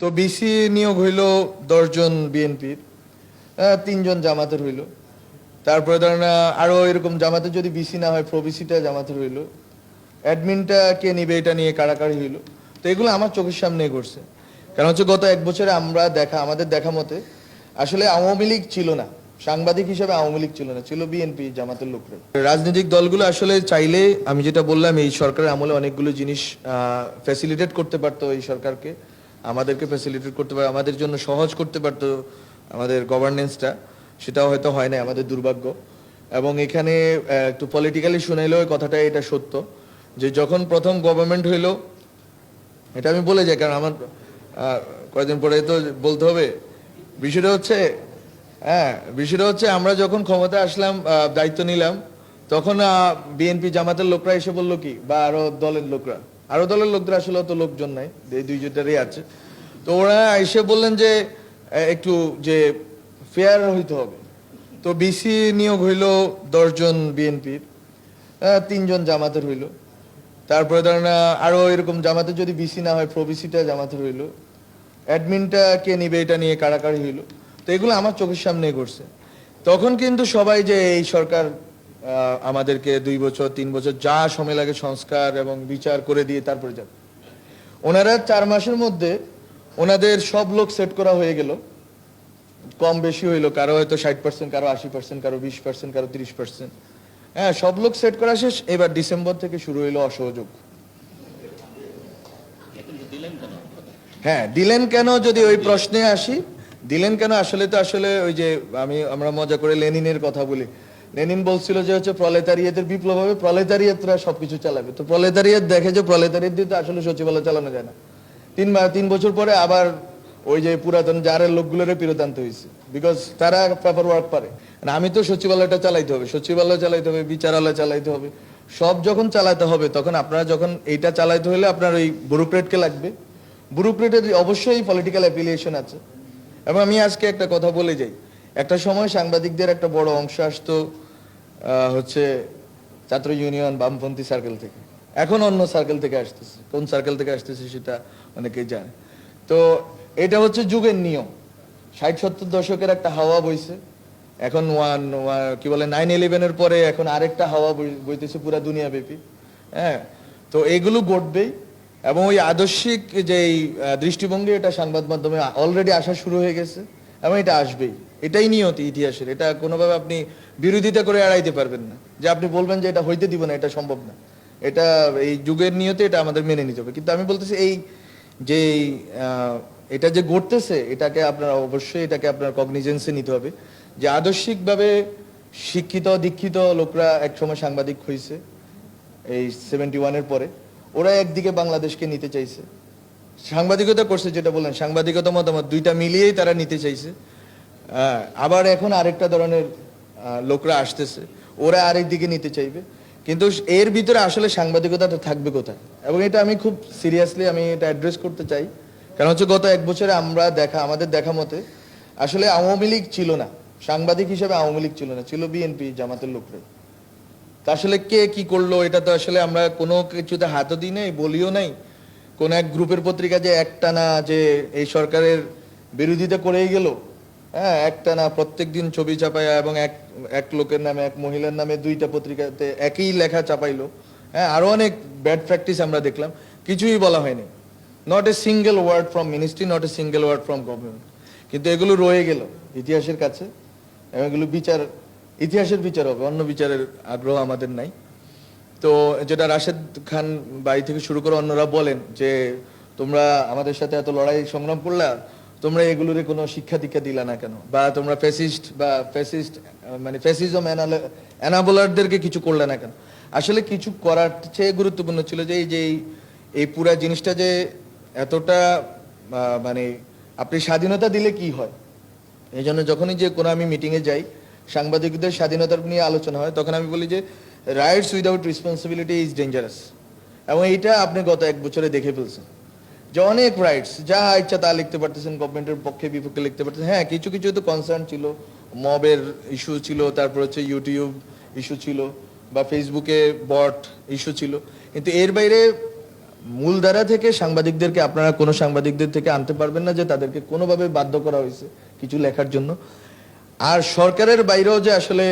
তো বিসি নিয়োগ হইল দশজন বিএনপির তিনজন জামাতের হইল। তারপরে ধরেন আহ, আরও এরকম জামাতের যদি বিসি না হয় প্রবিসিটা জামাতের হইল। অ্যাডমিনটা কে নিবে এটা নিয়ে কাড়াকাড়ি হইল। তো এগুলো আমার চোখের সামনে ঘটছে। কারণ হচ্ছে গত এক বছরে আমরা দেখা আমাদের দেখা মতে আসলে আওয়ামী লীগ ছিল না। সাংবাদিক হিসেবে আওয়ামী লীগ ছিল না ছিল বিএনপি জামাতের লোকরা। রাজনৈতিক দলগুলো আসলে চাইলে আমি যেটা বললাম এই সরকারের আমলে অনেকগুলো জিনিস ফ্যাসিলিটেট করতে পারতো এই সরকারকে। আমাদেরকে ফ্যাসিলিটেট করতে পারে, আমাদের জন্য সহজ করতে পারতো আমাদের গভর্নেন্সটা সেটাও হয়তো হয় না আমাদের দুর্ভাগ্য। এবং এখানে একটু পলিটিক্যালি শুনাইলেও কথাটা এটা সত্য, যে যখন প্রথম গভর্নমেন্ট হইল, এটা আমি বলে যাই, কারণ আমার কয়েকদিন পরে তো বলতে হবে, বিষয়টা হচ্ছে হ্যাঁ বিষয়টা হচ্ছে আমরা যখন ক্ষমতা আসলাম দায়িত্ব নিলাম, তখন বিএনপি জামাতের লোকরা এসে বলল কি, বা আরও দলের লোকরা আরও দলের লোকদের আসলে অত লোকজন নাই এই দুইজনেরই আছে। তো ওরা এসে বললেন যে একটু যে ফেয়ার হইতে হবে। তো বিসি নিয়োগ হইল দশজন বিএনপির তিনজন জামাতের হইল। তারপরে ধরেন আহ, আরও এরকম জামাতে যদি বিসি না হয় প্রবিসিটা জামাতের হইল। অ্যাডমিনটা কে নিবে এটা নিয়ে কাড়াকাড়ি হইল। তো এগুলো আমার চোখের সামনে ঘটছে। তখন কিন্তু সবাই যে এই সরকার আমাদেরকে দুই বছর, তিন বছর যা সময় লাগে সংস্কার এবং বিচার করে দিয়ে তারপরে যাবে। ওনারা চার মাসের মধ্যে ওনাদের সব লোক সেট করা হয়ে গেল। কম বেশি হইল, কারও হয়তো ষাট পার্সেন্ট কারও আশি পার্সেন্ট কারও বিশ পার্সেন্ট কারও তিরিশ পার্সেন্ট হ্যাঁ সব লোক সেট করা শেষ, এবার ডিসেম্বর থেকে শুরু হইল অসহযোগ। হ্যাঁ দিলেন কেন যদি ওই প্রশ্নে আসি? দিলেন কেন? আসলে তো আসলে ওই যে আমি, আমরা মজা করে লেনিনের কথা বলি। লেনিন বলছিল যে হচ্ছে প্রলেতারিয়েতের বিপ্লব হবে, প্রলেতারিয়েতরা সবকিছু চালাবে। তো প্রলেতারিয়েত দেখে যে প্রলেতারিয়েত দিয়ে তো আসলে সচিবালয় চালানো যায় না। তিন তিন বছর পরে আবার ওই যে পুরাতন জারের লোকগুলোরে ফেরত আনতে হয়েছে। বিকজ তারা পেপার ওয়ার্ক পারে। আমি তো সচিবালয়টা চালাইতে হবে, সচিবালয় চালাইতে হবে, বিচারালয় চালাইতে হবে। সব যখন চালাতে হবে, তখন আপনারা যখন এইটা চালাইতে হলে আপনার ওই বুরুপ্রেটকে লাগবে। বুরুপ্রেটের অবশ্যই পলিটিক্যাল অ্যাফিলিয়েশন আছে। এবং আমি আজকে একটা কথা বলে যাই। একটা সময় সাংবাদিকদের একটা বড় অংশ আসতো হচ্ছে ছাত্র ইউনিয়ন বামপন্থী সার্কেল থেকে। এখন অন্য সার্কেল থেকে আসতেছে। কোন সার্কেল থেকে আসতেছে সেটা অনেকেই জানে। তো এটা হচ্ছে যুগের নিয়ম। ষাট সত্তর দশকের একটা হাওয়া বইছে। এখন ওয়ান কি বলে নাইন ইলেভেনের পরে এখন আরেকটা হাওয়া বই- বইতেছে পুরা দুনিয়া ব্যাপী হ্যাঁ? তো এগুলো ঘটবেই। এবং ওই আদর্শিক যে দৃষ্টিভঙ্গি এটা সংবাদ মাধ্যমে অলরেডি আসা শুরু হয়ে গেছে। এবং এটা আসবেই। এটাই নিয়তি ইতিহাসের। এটা কোনোভাবে আপনি বিরোধিতা করে এড়াইতে পারবেন না। যে আপনি বলবেন যে এটা হইতে দিব না, এটা সম্ভব না। এটা এই যুগের নিয়তে এটা আমাদের মেনে নিতে হবে। কিন্তু আমি বলতেছি এই যে এটা যে ঘটতেছে, এটাকে আপনার অবশ্যই এটাকে আপনার কগনিজেন্সে নিতে হবে। যে আদর্শিকভাবে শিক্ষিত, দীক্ষিত লোকরা একসময় সাংবাদিক হয়েছে এই সেভেন্টি ওয়ানের পরে। ওরা একদিকে বাংলাদেশকে নিতে চাইছে। সাংবাদিকতা করছে, যেটা বললেন, সাংবাদিকতা মতামত দুইটা মিলিয়েই তারা নিতে চাইছে। আবার এখন আরেকটা ধরনের লোকরা আসতেছে। ওরা আরেক দিকে নিতে চাইবে। কিন্তু এর ভিতরে আসলে সাংবাদিকতাটা থাকবে কোথায়? এবং এটা আমি খুব সিরিয়াসলি আমি এটা অ্যাড্রেস করতে চাই। কারণ হচ্ছে গত এক বছরে আমরা দেখা, আমাদের দেখা মতে আসলে আওয়ামী লীগ ছিল না। সাংবাদিক হিসেবে আওয়ামী লীগ ছিল না, ছিল বিএনপি জামাতের লোকরা তা আসলে কে কি করল, এটা তো আসলে আমরা কোনো কিছুতে হাতও দিই নাই, বলিও নাই। কোন এক গ্রুপের পত্রিকা যে একটা না যে এই সরকারের বিরোধিতা করেই গেল হ্যাঁ একটা না প্রত্যেক দিন ছবি চাপায় এবং এক এক লোকের নামে, এক মহিলার নামে দুইটা পত্রিকাতে একই লেখা চাপাইলো হ্যাঁ আরও অনেক ব্যাড প্র্যাকটিস আমরা দেখলাম। কিছুই বলা হয়নি। Not a single word from ministry not a single word from government কিন্তু এগুলো রয়ে গেল ইতিহাসের কাছে এবং এগুলো বিচার, ইতিহাসের বিচার হবে, অন্য বিচারের আগ্রহ আমাদের নাই। তো যেটা রাশেদ খান বাড়ি থেকে শুরু করে অন্যরা বলেন যে, তোমরা আমাদের সাথে এত লড়াই সংগ্রাম করলা তোমরা এগুলোরে কোনো শিক্ষা দীক্ষা দিলা না কেন? বা তোমরা ফ্যাসিস্ট বা ফ্যাসিস্ট মানে ফ্যাসিজম অ্যানাবোলারদেরকে কিছু করলে না কেন? আসলে কিছু করার চেয়ে গুরুত্বপূর্ণ ছিল যে এই যে এই- পুরা জিনিসটা যে এতটা মানে আপনি স্বাধীনতা দিলে কি হয়? এই জন্য যখনই যে কোনো আমি মিটিংয়ে যাই, সাংবাদিকদের স্বাধীনতার নিয়ে আলোচনা হয়, তখন আমি বলি যে rights without responsibility is dangerous এবং এইটা আপনি গত এক বছরে দেখে ফেলছেন। যে অনেক রাইটস যা ইচ্ছা তা লিখতে পারতেছেন গভর্নমেন্টের পক্ষে বিপক্ষে লিখতে পারতেছেন। হ্যাঁ কিছু কিছু তো কনসার্ন ছিল। মবের ইস্যু ছিল, তারপর হচ্ছে ইউটিউব ইস্যু ছিল, বা ফেসবুকে বট ইস্যু ছিল। কিন্তু এর বাইরে মূলধারা থেকে সাংবাদিকদেরকে, আপনারা কোনো সাংবাদিকদের থেকে আনতে পারবেন না যে তাদেরকে কোনোভাবে বাধ্য করা হয়েছে কিছু লেখার জন্য। আর সরকারের বাইরেও যে আসলে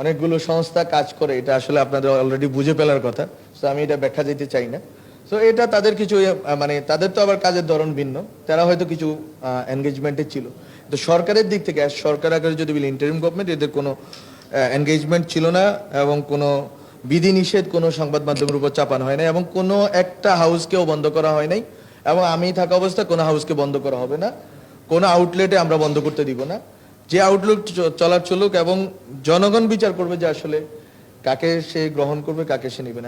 অনেকগুলো সংস্থা কাজ করে, এটা আসলে আপনাদের অলরেডি বুঝে ফেলার কথা। তো আমি এটা ব্যাখ্যা দিতে চাই না। তো এটা তাদের কিছু মানে তাদের তো আবার কাজের ধরন ভিন্ন। তারা হয়তো কিছু এনগেজমেন্টে ছিল। তো সরকারের দিক থেকে সরকার আকারে যদি বলি ইন্টারিম গভর্নমেন্ট এদের কোনো এনগেজমেন্ট ছিল না এবং কোনো বিধি নিষেধ কোনো সংবাদ মাধ্যমের উপর চাপানো হয় না এবং কোনো একটা হাউসকেও বন্ধ করা হয় নাই এবং আমি থাকা অবস্থা কোনো হাউসকে বন্ধ করা হবে না। কোনো আউটলেটে আমরা বন্ধ করতে দিব না। যে আউটলুক চলার চলুক এবং জনগণ বিচার করবে যে আসলে কাকে সে গ্রহণ করবে, কাকে সে নেবে না।